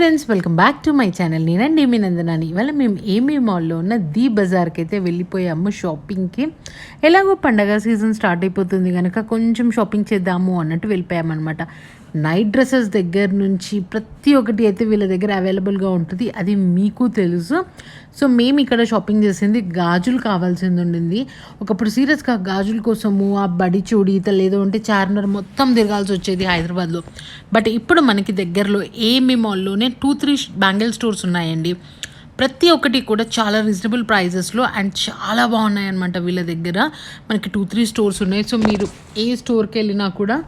Friends welcome back to my channel నేనండి మీ నందనాని. ఇవాళ మేము ఏమీ మాల్లో ఉన్న ది బజార్కి అయితే వెళ్ళిపోయాము షాపింగ్కి ఎలాగో పండగ సీజన్ స్టార్ట్ అయిపోతుంది కనుక కొంచెం షాపింగ్ చేద్దాము అన్నట్టు వెళ్ళిపోయామన్నమాట. నైట్ డ్రెస్సెస్ దగ్గర నుంచి ప్రతి ఒక్కటి అయితే వీళ్ళ దగ్గర అవైలబుల్గా ఉంటుంది. అది మీకు తెలుసు. సో మేము ఇక్కడ షాపింగ్ చేసింది గాజులు కావాల్సింది ఉండింది. ఒకప్పుడు సీరియస్గా గాజుల కోసము ఆ బడి చూడి లేదో అంటే చార్మినార్ మొత్తం తిరగాల్సి వచ్చేది హైదరాబాద్లో. బట్ ఇప్పుడు మనకి దగ్గరలో ఏమి మాల్లోనే టూ త్రీ బ్యాంగిల్ స్టోర్స్ ఉన్నాయండి. ప్రతి ఒక్కటి కూడా చాలా రీజనబుల్ ప్రైజెస్లో అండ్ చాలా బాగున్నాయి అనమాట వీళ్ళ దగ్గర. మనకి టూ త్రీ స్టోర్స్ ఉన్నాయి. సో మీరు ఏ స్టోర్కి వెళ్ళినా కూడా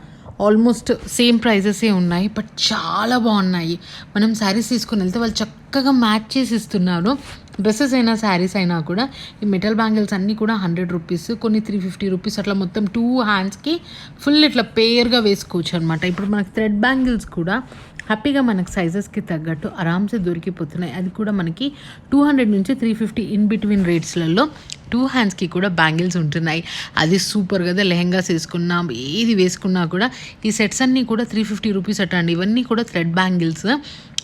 ఆల్మోస్ట్ సేమ్ ప్రైజెసే ఉన్నాయి బట్ చాలా బాగున్నాయి. మనం శారీస్ తీసుకుని వెళ్తే వాళ్ళు చక్కగా మ్యాచ్ చేసి ఇస్తున్నారు. డ్రెస్సెస్ అయినా శారీస్ అయినా కూడా. ఈ మెటల్ బ్యాంగిల్స్ అన్నీ కూడా హండ్రెడ్ రూపీస్ కొన్ని త్రీ ఫిఫ్టీ రూపీస్ అట్లా మొత్తం టూ హ్యాండ్స్కి ఫుల్ ఇట్లా పేర్గా వేసుకోవచ్చు అనమాట ఇప్పుడు మనకి థ్రెడ్ బ్యాంగిల్స్ కూడా హ్యాపీగా మనకు సైజెస్కి తగ్గట్టు ఆరామ్సే దొరికిపోతున్నాయి. అది కూడా మనకి టూ హండ్రెడ్ నుంచి త్రీ ఫిఫ్టీ ఇన్ బిట్వీన్ రేట్స్లలో టూ హ్యాండ్స్కి కూడా బ్యాంగిల్స్ ఉంటున్నాయి. అది సూపర్ కదా లెహెంగాస్ వేసుకున్నా ఏది వేసుకున్నా కూడా ఈ సెట్స్ అన్నీ కూడా త్రీ ఫిఫ్టీ రూపీస్ అట్టండి ఇవన్నీ కూడా థ్రెడ్ బ్యాంగిల్స్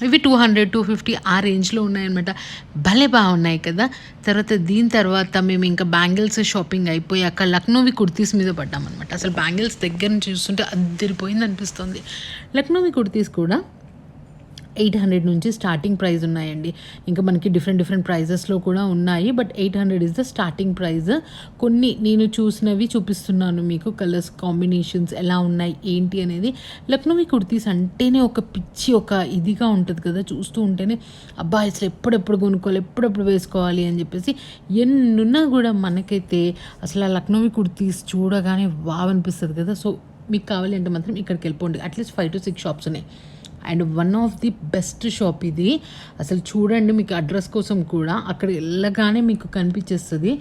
ఇవి టూ హండ్రెడ్ టూ ఫిఫ్టీ ఆ రేంజ్లో ఉన్నాయన్నమాట. భలే బాగున్నాయి కదా. తర్వాత దీని తర్వాత మేము ఇంకా బ్యాంగిల్స్ షాపింగ్ అయిపోయాక లక్నోవి కుర్తీస్ మీద పడ్డామన్నమాట. అసలు బ్యాంగిల్స్ దగ్గర నుంచి చూస్తుంటే అద్దరిపోయింది అనిపిస్తుంది లక్నోవి కుర్తీస్ కూడా ఎయిట్ హండ్రెడ్ నుంచి స్టార్టింగ్ ప్రైస్ ఉన్నాయండి. ఇంకా మనకి డిఫరెంట్ డిఫరెంట్ ప్రైజెస్లో కూడా ఉన్నాయి. But eight hundred is the starting price కొన్ని నేను చూసినవి చూపిస్తున్నాను మీకు కలర్స్ కాంబినేషన్స్ ఎలా ఉన్నాయి ఏంటి అనేది. లక్నోవి కుర్తీస్ అంటేనే ఒక పిచ్చి ఒక ఇదిగా ఉంటుంది కదా. చూస్తూ ఉంటేనే అబ్బా అసలు ఎప్పుడెప్పుడు కొనుక్కోవాలి ఎప్పుడెప్పుడు వేసుకోవాలి అని చెప్పేసి ఎన్నున్నా కూడా మనకైతే అసలు ఆ లక్నోవి కుర్తీస్ చూడగానే వావ్ అనిపిస్తుంది కదా. సో మీకు కావాలి అంటే మాత్రం ఇక్కడికి వెళ్ళిపోండి. At least five to six shops ఉన్నాయి. And one of the best shop ఇది. అసలు చూడండి మీకు అడ్రస్ కోసం కూడా అక్కడ వెళ్ళగానే మీకు కనిపించేస్తుంది.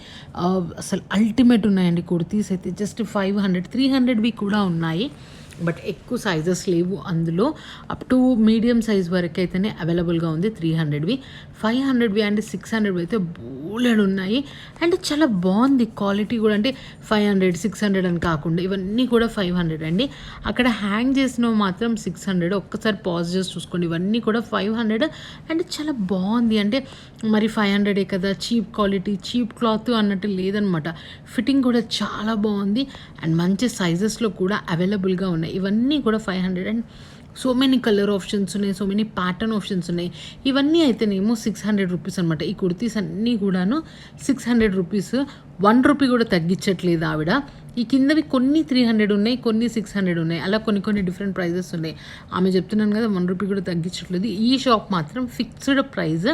అసలు అల్టిమేట్ ఉన్నాయండి కుర్తీస్ అయితే. జస్ట్ ఫైవ్ హండ్రెడ్ త్రీ హండ్రెడ్వి కూడా ఉన్నాయి. బట్ ఎక్కువ సైజెస్ లేవు అందులో. అప్ టు మీడియం సైజ్ వరకు అయితేనే అవైలబుల్గా ఉంది త్రీ హండ్రెడ్వి ఫైవ్ హండ్రెడ్వి అండ్ సిక్స్ హండ్రెడ్వి అయితే బోలెడ్ ఉన్నాయి. అండ్ చాలా బాగుంది క్వాలిటీ కూడా. అంటే ఫైవ్ హండ్రెడ్ సిక్స్ హండ్రెడ్ అని కాకుండా ఇవన్నీ కూడా ఫైవ్ హండ్రెడ్ అండి. అక్కడ హ్యాంగ్ చేసినవి మాత్రం సిక్స్ హండ్రెడ్ ఒక్కసారి పాజ్ చేసి చూసుకోండి. ఇవన్నీ కూడా ఫైవ్ హండ్రెడ్ అండ్ చాలా బాగుంది. అంటే మరి ఫైవ్ హండ్రెడే కదా? చీప్ క్వాలిటీ చీప్ క్లాత్ అన్నట్టు లేదనమాట. ఫిట్టింగ్ కూడా చాలా బాగుంది. అండ్ మంచి సైజెస్లో కూడా అవైలబుల్గా ఉన్నాయి. ఇవన్నీ కూడా five hundred and so many colour options ఉన్నాయి సో మెనీ ప్యాటర్న్ ఆప్షన్స్ ఉన్నాయి. ఇవన్నీ అయితేనేమో సిక్స్ హండ్రెడ్ రూపీస్ అనమాట ఈ కుర్తీస్ అన్నీ కూడాను six hundred rupees one rupee కూడా తగ్గించట్లేదు ఆవిడ. ఈ కిందవి కొన్ని త్రీ హండ్రెడ్ ఉన్నాయి కొన్ని సిక్స్ హండ్రెడ్ ఉన్నాయి. అలా కొన్ని కొన్ని డిఫరెంట్ ప్రైజెస్ ఉన్నాయి. ఆమె చెప్తున్నాను కదా వన్ రూపీ కూడా తగ్గించట్లేదు. ఈ షాప్ మాత్రం ఫిక్స్డ్ ప్రైస్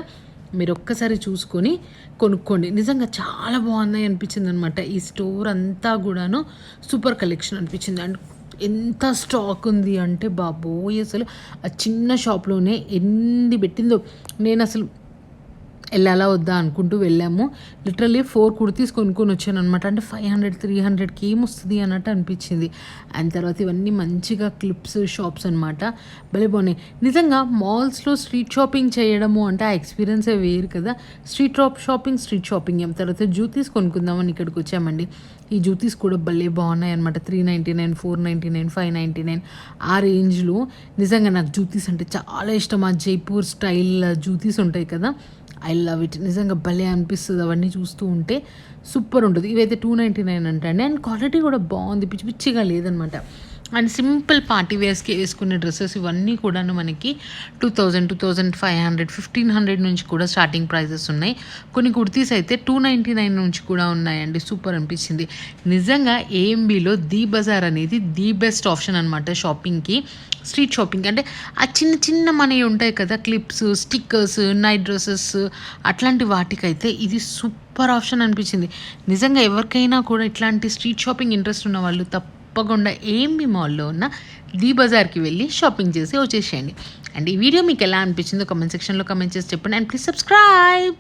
మీరు ఒక్కసారి చూసుకొని కొనుక్కోండి. నిజంగా చాలా బాగున్నాయి అనిపించింది అనమాట ఈ స్టోర్ అంతా కూడాను సూపర్ కలెక్షన్ అనిపించింది. అండ్ ఎంత స్టాక్ ఉంది అంటే బాబోయ్ అసలు ఆ చిన్న షాప్లోనే ఎన్ని పెట్టిందో. నేను అసలు వెళ్ళాలా వద్దా అనుకుంటూ వెళ్ళాము. లిటరలీ ఫోర్ కుర్తీస్ కొనుక్కొని వచ్చాను అనమాట అంటే ఫైవ్ హండ్రెడ్ త్రీ హండ్రెడ్కి ఏమొస్తుంది అన్నట్టు అనిపించింది. అండ్ తర్వాత ఇవన్నీ మంచిగా క్లిప్స్ షాప్స్ అనమాట భలే బాగున్నాయి. నిజంగా మాల్స్లో స్ట్రీట్ షాపింగ్ చేయడము అంటే ఆ ఎక్స్పీరియన్సే వేరు కదా. Street top shopping street shopping ఏం తర్వాత జ్యూతీస్ కొనుక్కుందామని ఇక్కడికి వచ్చామండి. ఈ జ్యూతీస్ కూడా భలే బాగున్నాయి అనమాట three ninety nine four ninety nine five ninety nine ఆ రేంజ్లో నిజంగా నాకు జ్యూతీస్ అంటే చాలా ఇష్టం. ఆ జైపూర్ స్టైల్ జ్యూతీస్ ఉంటాయి కదా. ఐ లవ్ ఇట్ నిజంగా భలే అనిపిస్తుంది అవన్నీ చూస్తూ ఉంటే. సూపర్ ఉంటుంది. ఇవైతే టూ నైంటీ నైన్ అంటే అండ్ క్వాలిటీ కూడా బాగుంది. పిచ్చి పిచ్చిగా లేదనమాట. అండ్ సింపుల్ పార్టీ వేర్స్కి వేసుకునే డ్రెస్సెస్ ఇవన్నీ కూడాను మనకి two thousand two thousand five hundred fifteen hundred నుంచి కూడా స్టార్టింగ్ ప్రైజెస్ ఉన్నాయి. కొన్ని కుర్తీస్ అయితే టూ నైంటీ నైన్ నుంచి కూడా ఉన్నాయండి. సూపర్ అనిపించింది. నిజంగా ఏఎంబీలో ది బజార్ అనేది ది బెస్ట్ ఆప్షన్ అనమాట షాపింగ్కి స్ట్రీట్ షాపింగ్ అంటే ఆ చిన్న చిన్న మనీ ఉంటాయి కదా క్లిప్స్ స్టిక్కర్స్ నైట్ డ్రెస్సెస్ అట్లాంటి వాటికైతే ఇది సూపర్ ఆప్షన్ అనిపించింది. నిజంగా ఎవరికైనా కూడా ఇట్లాంటి స్ట్రీట్ షాపింగ్ ఇంట్రెస్ట్ ఉన్న వాళ్ళు తప్పకుండా ఏఎంబి మాల్లో ఉన్న ది బజార్కి వెళ్ళి షాపింగ్ చేసి వచ్చేసేయండి. అండ్ ఈ వీడియో మీకు ఎలా అనిపించిందో కమెంట్ సెక్షన్లో కమెంట్ చేసి చెప్పండి. And please subscribe